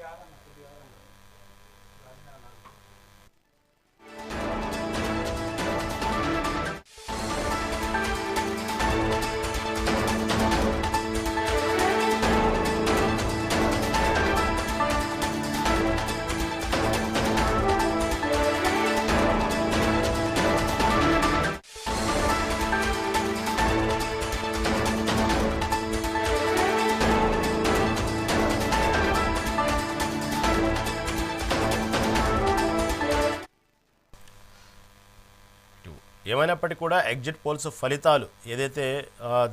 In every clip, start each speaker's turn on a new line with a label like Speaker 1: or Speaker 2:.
Speaker 1: be ஆரம்பிச்சுது ஆரம்பிச்சு ఏమైనప్పటికీ కూడా ఎగ్జిట్ పోల్స్ ఫలితాలు ఏదైతే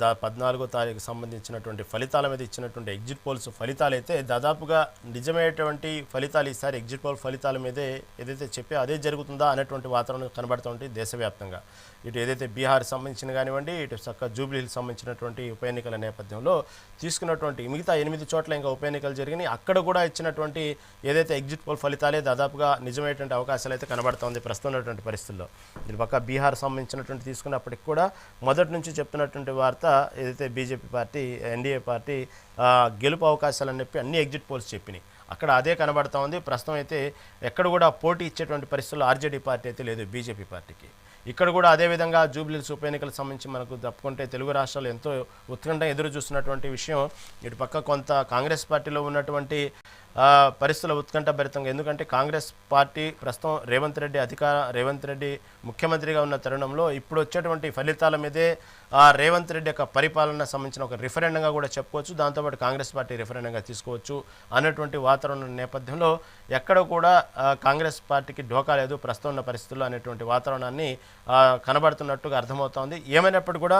Speaker 1: దా పద్నాలుగో తారీఖు సంబంధించినటువంటి ఫలితాల మీద ఇచ్చినటువంటి ఎగ్జిట్ పోల్స్ ఫలితాలు అయితే దాదాపుగా నిజమైనటువంటి ఫలితాలు ఈసారి ఎగ్జిట్ పోల్ ఫలితాల మీదే ఏదైతే చెప్పే అదే జరుగుతుందా అనేటువంటి వాతావరణం కనబడుతుంది దేశవ్యాప్తంగా. ఇటు ఏదైతే బీహార్ సంబంధించిన కానివ్వండి ఇటు చక్క జూబ్లీ హిల్స్ సంబంధించినటువంటి ఉప ఎన్నికల నేపథ్యంలో తీసుకున్నటువంటి మిగతా ఎనిమిది చోట్ల ఇంకా ఉప ఎన్నికలు జరిగినాయి. అక్కడ కూడా ఇచ్చినటువంటి ఏదైతే ఎగ్జిట్ పోల్ ఫలితాలే దాదాపుగా నిజమైనటువంటి అవకాశాలు అయితే కనబడుతుంది ప్రస్తుతం ఉన్నటువంటి పరిస్థితుల్లో. దీని పక్క బీహార్ సంబంధించినటువంటి తీసుకున్నప్పటికి కూడా మొదటి నుంచి చెప్తున్నటువంటి వార్త ఏదైతే బీజేపీ పార్టీ ఎన్డీఏ పార్టీ గెలుపు గెలుపు అవకాశాలని చెప్పి అన్ని ఎగ్జిట్ పోల్స్ చెప్పినాయి. అక్కడ అదే కనబడతా ఉంది. ప్రస్తుతం అయితే ఎక్కడ కూడా పోటీ ఇచ్చేటువంటి పరిస్థితుల్లో ఆర్జేడీ పార్టీ అయితే లేదు బీజేపీ పార్టీకి. ఇక్కడ కూడా అదేవిధంగా జూబ్లీస్ ఉప ఎన్నికలకు సంబంధించి మనకు తప్పుకుంటే తెలుగు రాష్ట్రాలు ఎంతో ఉత్కంఠ ఎదురు చూస్తున్నటువంటి విషయం. ఇటు పక్క కొంత కాంగ్రెస్ పార్టీలో ఉన్నటువంటి పరిస్థితుల ఉత్కంఠ భరితంగా. ఎందుకంటే కాంగ్రెస్ పార్టీ ప్రస్తుతం రేవంత్ రెడ్డి అధికార రేవంత్ రెడ్డి ముఖ్యమంత్రిగా ఉన్న తరుణంలో ఇప్పుడు వచ్చేటువంటి ఫలితాల మీదే ఆ రేవంత్ రెడ్డి యొక్క పరిపాలన సంబంధించిన ఒక రిఫరెండంగా కూడా చెప్పుకోవచ్చు. దాంతోపాటు కాంగ్రెస్ పార్టీ రిఫరెండంగా తీసుకోవచ్చు అన్నటువంటి వాతావరణం నేపథ్యంలో ఎక్కడ కూడా కాంగ్రెస్ పార్టీకి ఢోకా లేదు. ప్రస్తుతం ఉన్న పరిస్థితుల్లో అనేటువంటి వాతావరణాన్ని కనబడుతున్నట్టుగా అర్థమవుతోంది. ఏమైనప్పుడు కూడా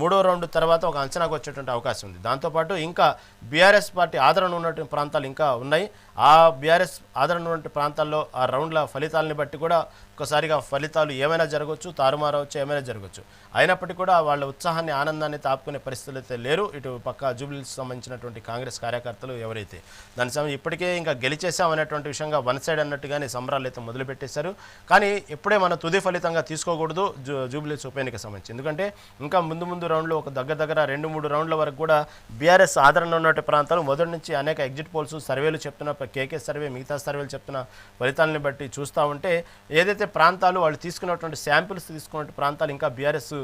Speaker 1: మూడో రౌండ్ తర్వాత ఒక అంచనాకు వచ్చేటువంటి అవకాశం ఉంది. దాంతోపాటు ఇంకా బీఆర్ఎస్ పార్టీ ఆదరణ ఉన్నటువంటి ప్రాంతాలు ఇంకా ఉన్నాయి. ఆ బీఆర్ఎస్ ఆదరణ ఉన్నటువంటి ప్రాంతాల్లో ఆ రౌండ్ల ఫలితాలని బట్టి కూడా ఒక్కసారిగా ఫలితాలు ఏమైనా జరగవచ్చు తారుమారవచ్చు ఏమైనా జరగవచ్చు అయినప్పటికీ కూడా వాళ్ళ ఉత్సాహాన్ని ఆనందాన్ని తాపుకునే పరిస్థితులు అయితే లేరు. ఇటు పక్క జూబ్లీకి సంబంధించినటువంటి కాంగ్రెస్ కార్యకర్తలు ఎవరైతే దాని సమయం ఇప్పటికే ఇంకా గెలిచేసామనేటువంటి విషయంగా వన్ సైడ్ అన్నట్టుగానే సంబరాలు అయితే మొదలుపెట్టేశారు. కానీ ఇప్పుడే మనం తుది ఫలితంగా తీసుకోకూడదు జూ జూబ్లీస్ ఉప ఎన్నిక సంబంధించి. ఎందుకంటే ఇంకా ముందు ముందు రౌండ్లో ఒక దగ్గర దగ్గర రెండు మూడు రౌండ్ల వరకు కూడా బీఆర్ఎస్ ఆదరణ ఉన్నటువంటి ప్రాంతాలు మొదటి నుంచి అనేక ఎగ్జిట్ పోల్స్ సర్వేలు చెప్తున్న కేకే సర్వే మిగతా సర్వేలు చెప్తున్న ఫలితాలను బట్టి చూస్తూ ఉంటే ఏదైతే ప్రాంతాలు వాళ్ళు తీసుకున్నటువంటి శాంపిల్స్ తీసుకున్న ప్రాంతాలు ఇంకా బీఆర్ఎస్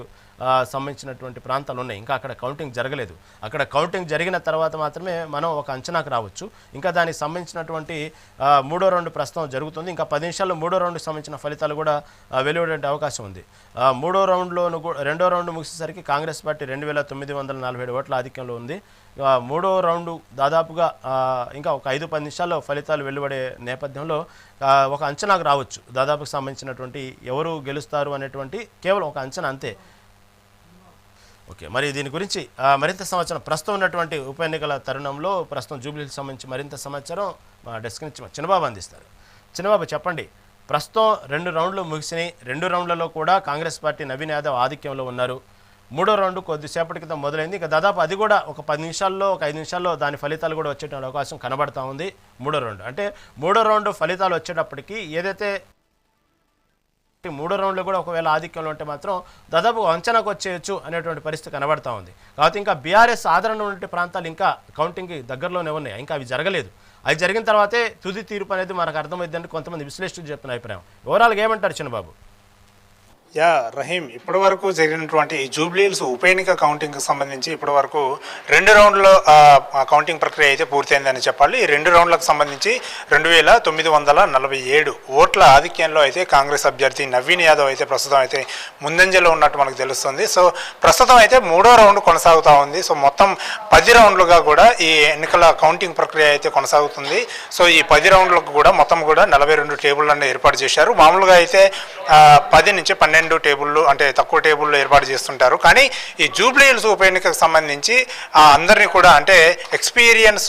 Speaker 1: సంబంధించినటువంటి ప్రాంతాలు ఉన్నాయి. ఇంకా అక్కడ కౌంటింగ్ జరగలేదు. అక్కడ కౌంటింగ్ జరిగిన తర్వాత మాత్రమే మనం ఒక అంచనాకు రావచ్చు. ఇంకా దానికి సంబంధించినటువంటి మూడో రౌండ్ ప్రస్తుతం జరుగుతుంది. ఇంకా పది నిమిషాల్లో మూడో రౌండ్కి సంబంధించిన ఫలితాలు కూడా వెలువడే అవకాశం ఉంది. మూడో రౌండ్లోను రెండో రౌండ్ ముగిసేసరికి కాంగ్రెస్ పార్టీ రెండు వేల తొమ్మిది వందల నలభై ఏడు ఓట్ల ఆధిక్యంలో ఉంది. మూడో రౌండ్ దాదాపుగా ఇంకా ఒక ఐదు పది నిమిషాల్లో ఫలితాలు వెలువడే నేపథ్యంలో ఒక అంచనాకు రావచ్చు. దాదాపుకు సంబంధించినటువంటి ఎవరు గెలుస్తారు అనేటువంటి కేవలం ఒక అంచనా అంతే. ఓకే. మరి దీని గురించి మరింత సమాచారం ప్రస్తుతం ఉన్నటువంటి ఉప ఎన్నికల తరుణంలో ప్రస్తుతం జూబ్లీకి సంబంధించి మరింత సమాచారం మా డెస్క్ నుంచి మా చిన్నబాబు అందిస్తారు. చిన్నబాబు చెప్పండి ప్రస్తుతం రెండు రౌండ్లు ముగిసినాయి. రెండు రౌండ్లలో కూడా కాంగ్రెస్ పార్టీ నవీన్ యాదవ్ ఆధిక్యంలో ఉన్నారు. మూడో రౌండ్ కొద్దిసేపటి క్రితం మొదలైంది. ఇంకా దాదాపు అది కూడా ఒక పది నిమిషాల్లో ఒక ఐదు నిమిషాల్లో దాని ఫలితాలు కూడా వచ్చేటువంటి అవకాశం కనబడతా ఉంది మూడో రౌండ్. అంటే మూడో రౌండ్ ఫలితాలు వచ్చేటప్పటికి ఏదైతే మూడో రౌండ్లో కూడా ఒకవేళ ఆధిక్యంలో ఉంటే మాత్రం దాదాపు అంచనాకు వచ్చేయచ్చు అనేటువంటి పరిస్థితి కనబడతా ఉంది. కాబట్టి ఇంకా బీఆర్ఎస్ ఆదరణ ఉన్నటువంటి ప్రాంతాలు ఇంకా కౌంటింగ్కి దగ్గరలోనే ఉన్నాయి. ఇంకా అవి జరగలేదు. అవి జరిగిన తర్వాతే తుది తీర్పు అనేది మనకు అర్థమైందని కొంతమంది విశ్లేషకులు చెప్పిన అభిప్రాయం. ఓవరాల్గా ఏమంటారు చిన్నబాబు?
Speaker 2: యా రహీం ఇప్పటి వరకు జరిగినటువంటి ఈ ఉప ఎన్నిక కౌంటింగ్కి సంబంధించి ఇప్పటి వరకు రెండు రౌండ్ల కౌంటింగ్ ప్రక్రియ అయితే పూర్తయిందని చెప్పాలి. ఈ రెండు రౌండ్లకు సంబంధించి రెండు వేల తొమ్మిది వందల నలభై ఏడు ఓట్ల ఆధిక్యంలో అయితే కాంగ్రెస్ అభ్యర్థి నవీన్ యాదవ్ అయితే ప్రస్తుతం అయితే ముందంజలో ఉన్నట్టు మనకు తెలుస్తుంది. సో ప్రస్తుతం అయితే మూడో రౌండ్ కొనసాగుతూ ఉంది. సో మొత్తం పది రౌండ్లుగా కూడా ఈ ఎన్నికల కౌంటింగ్ ప్రక్రియ అయితే కొనసాగుతుంది. సో ఈ పది రౌండ్లకు కూడా మొత్తం కూడా నలభై రెండు టేబుళ్ళను ఏర్పాటు చేశారు. మామూలుగా అయితే పది నుంచి పన్నెండు రెండు టేబుల్లు అంటే తక్కువ టేబుల్లో ఏర్పాటు చేస్తుంటారు. కానీ ఈ జూబ్లీ హిల్స్ ఉప ఎన్నికకు సంబంధించి అందరినీ కూడా అంటే ఎక్స్పీరియన్స్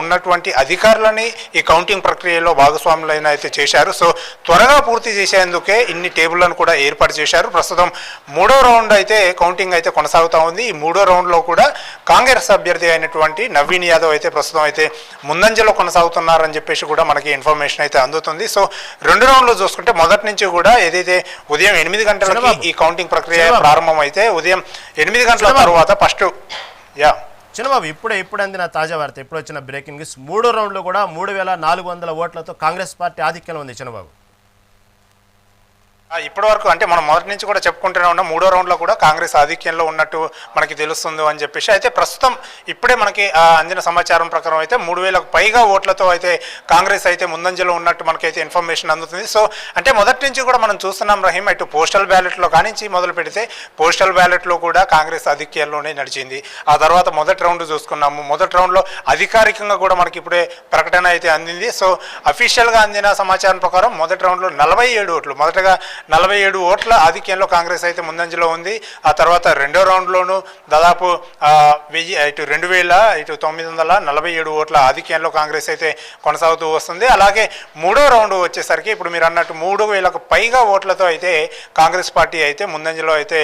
Speaker 2: ఉన్నటువంటి అధికారులని ఈ కౌంటింగ్ ప్రక్రియలో భాగస్వాములైన అయితే చేశారు. సో త్వరగా పూర్తి చేసేందుకే ఇన్ని టేబుల్లను కూడా ఏర్పాటు చేశారు. ప్రస్తుతం మూడో రౌండ్ అయితే కౌంటింగ్ అయితే కొనసాగుతూ ఉంది. ఈ మూడో రౌండ్లో కూడా కాంగ్రెస్ అభ్యర్థి అయినటువంటి నవీన్ యాదవ్ అయితే ప్రస్తుతం అయితే ముందంజలో కొనసాగుతున్నారని చెప్పేసి కూడా మనకి ఇన్ఫర్మేషన్ అయితే అందుతుంది. సో రెండు రౌండ్లు చూసుకుంటే మొదటి నుంచి కూడా ఏదైతే ఉదయం ఎనిమిది గంటలకి
Speaker 1: చంద్రబాబు.
Speaker 2: ఈ కౌంటింగ్ ప్రక్రియ
Speaker 1: చంద్రబాబు.
Speaker 2: ప్రారంభం అయితే ఉదయం ఎనిమిది గంటల. తర్వాత ఫస్ట్ యా
Speaker 1: చిన్నబాబు ఇప్పుడే ఇప్పుడు అందిన తాజా వార్త ఇప్పుడు వచ్చిన బ్రేకింగ్ న్యూస్ మూడో రౌండ్లో కూడా మూడు వేల నాలుగు వందల ఓట్లతో కాంగ్రెస్ పార్టీ ఆధిక్యంలో ఉంది చిన్నబాబు
Speaker 2: ఇప్పటి వరకు అంటే మనం మొదటి నుంచి కూడా చెప్పుకుంటూనే ఉన్నాం. మూడో రౌండ్లో కూడా కాంగ్రెస్ ఆధిక్యంలో ఉన్నట్టు మనకి తెలుస్తుంది అని చెప్పేసి. అయితే ప్రస్తుతం ఇప్పుడే మనకి అందిన సమాచారం ప్రకారం అయితే మూడు వేలకు పైగా ఓట్లతో అయితే కాంగ్రెస్ అయితే ముందంజలో ఉన్నట్టు మనకైతే ఇన్ఫర్మేషన్ అందుతుంది. సో అంటే మొదటి నుంచి కూడా మనం చూస్తున్నాం రహీం అటు పోస్టల్ బ్యాలెట్లో కానించి మొదలు పెడితే పోస్టల్ బ్యాలెట్లో కూడా కాంగ్రెస్ ఆధిక్యంలోనే నడిచింది. ఆ తర్వాత మొదటి రౌండ్ చూసుకున్నాము. మొదటి రౌండ్లో అధికారికంగా కూడా మనకి ఇప్పుడే ప్రకటన అయితే అందింది. సో అఫీషియల్గా అందిన సమాచారం ప్రకారం మొదటి రౌండ్లో నలభై ఏడు ఓట్లు. మొదటగా నలభై ఏడు ఓట్ల ఆధిక్యంలో కాంగ్రెస్ అయితే ముందంజలో ఉంది. ఆ తర్వాత రెండో రౌండ్లోనూ దాదాపు వెయ్యి ఇటు రెండు వేల ఇటు తొమ్మిది వందల నలభై ఏడు ఓట్ల ఆధిక్యంలో కాంగ్రెస్ అయితే కొనసాగుతూ వస్తుంది. అలాగే మూడో రౌండ్ వచ్చేసరికి ఇప్పుడు మీరు అన్నట్టు మూడు వేలకు పైగా ఓట్లతో అయితే కాంగ్రెస్ పార్టీ అయితే ముందంజలో అయితే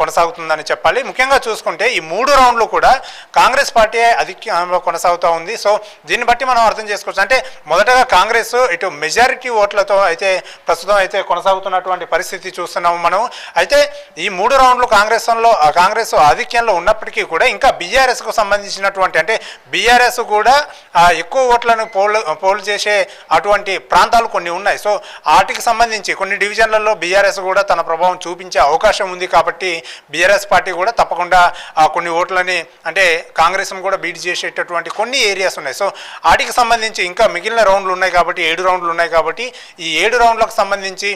Speaker 2: కొనసాగుతుందని చెప్పాలి. ముఖ్యంగా చూసుకుంటే ఈ మూడు రౌండ్లు కూడా కాంగ్రెస్ పార్టీ అధిక్యంలో కొనసాగుతూ ఉంది. సో దీన్ని బట్టి మనం అర్థం చేసుకోవచ్చు. అంటే మొదటగా కాంగ్రెస్ ఇటు మెజారిటీ ఓట్లతో అయితే ప్రస్తుతం అయితే కొనసాగుతున్నటువంటి పరిస్థితి చూస్తున్నాము మనం. అయితే ఈ మూడు రౌండ్లు కాంగ్రెస్లో కాంగ్రెస్ ఆధిక్యంలో ఉన్నప్పటికీ కూడా ఇంకా బీఆర్ఎస్కు సంబంధించినటువంటి అంటే బీఆర్ఎస్ కూడా ఎక్కువ ఓట్లను పోల్ పోల్ చేసే అటువంటి ప్రాంతాలు కొన్ని ఉన్నాయి. సో వాటికి సంబంధించి కొన్ని డివిజన్లలో బీఆర్ఎస్ కూడా తన ప్రభావం చూపించే అవకాశం ఉంది కాబట్టి బీఆర్ఎస్ పార్టీ కూడా తప్పకుండా కొన్ని ఓట్లని అంటే కాంగ్రెస్ను కూడా బీట్ చేసేటటువంటి కొన్ని ఏరియాస్ ఉన్నాయి. సో వాటికి సంబంధించి ఇంకా మిగిలిన రౌండ్లు ఉన్నాయి కాబట్టి ఏడు రౌండ్లు ఉన్నాయి కాబట్టి ఈ ఏడు రౌండ్లకు సంబంధించి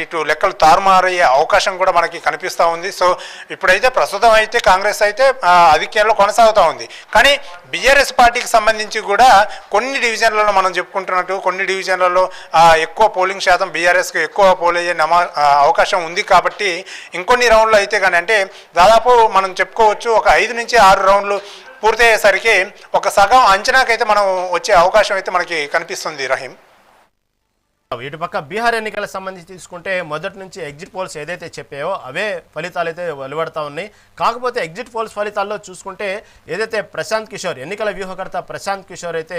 Speaker 2: ఇటు లెక్కలు తారుమారయ్యే అవకాశం కూడా మనకి కనిపిస్తూ ఉంది. సో ఇప్పుడైతే ప్రస్తుతం అయితే కాంగ్రెస్ అయితే అధిక్యంలో ఆధిక్యంలో కొనసాగుతూ ఉంది. కానీ బీఆర్ఎస్ పార్టీకి సంబంధించి కూడా కొన్ని డివిజన్లలో మనం చెప్పుకుంటున్నట్టు కొన్ని డివిజన్లలో ఎక్కువ పోలింగ్ శాతం బీఆర్ఎస్కి ఎక్కువ పోల్ అయ్యే నమా అవకాశం ఉంది కాబట్టి ఇంకొన్ని రౌండ్లు అయితే కానీ అంటే దాదాపు మనం చెప్పుకోవచ్చు ఒక ఐదు నుంచి ఆరు రౌండ్లు పూర్తయ్యేసరికి ఒక సగం అంచనాకైతే మనం వచ్చే అవకాశం అయితే మనకి కనిపిస్తుంది రహీం.
Speaker 1: ఇటు పక్క బీహార్ ఎన్నికల సంబంధించి తీసుకుంటే మొదటి నుంచి ఎగ్జిట్ పోల్స్ ఏదైతే చెప్పాయో అవే ఫలితాలు అయితే వెలువడతా ఉన్నాయి. కాకపోతే ఎగ్జిట్ పోల్స్ ఫలితాల్లో చూసుకుంటే ఏదైతే ప్రశాంత్ కిషోర్ ఎన్నికల వ్యూహకర్త ప్రశాంత్ కిషోర్ అయితే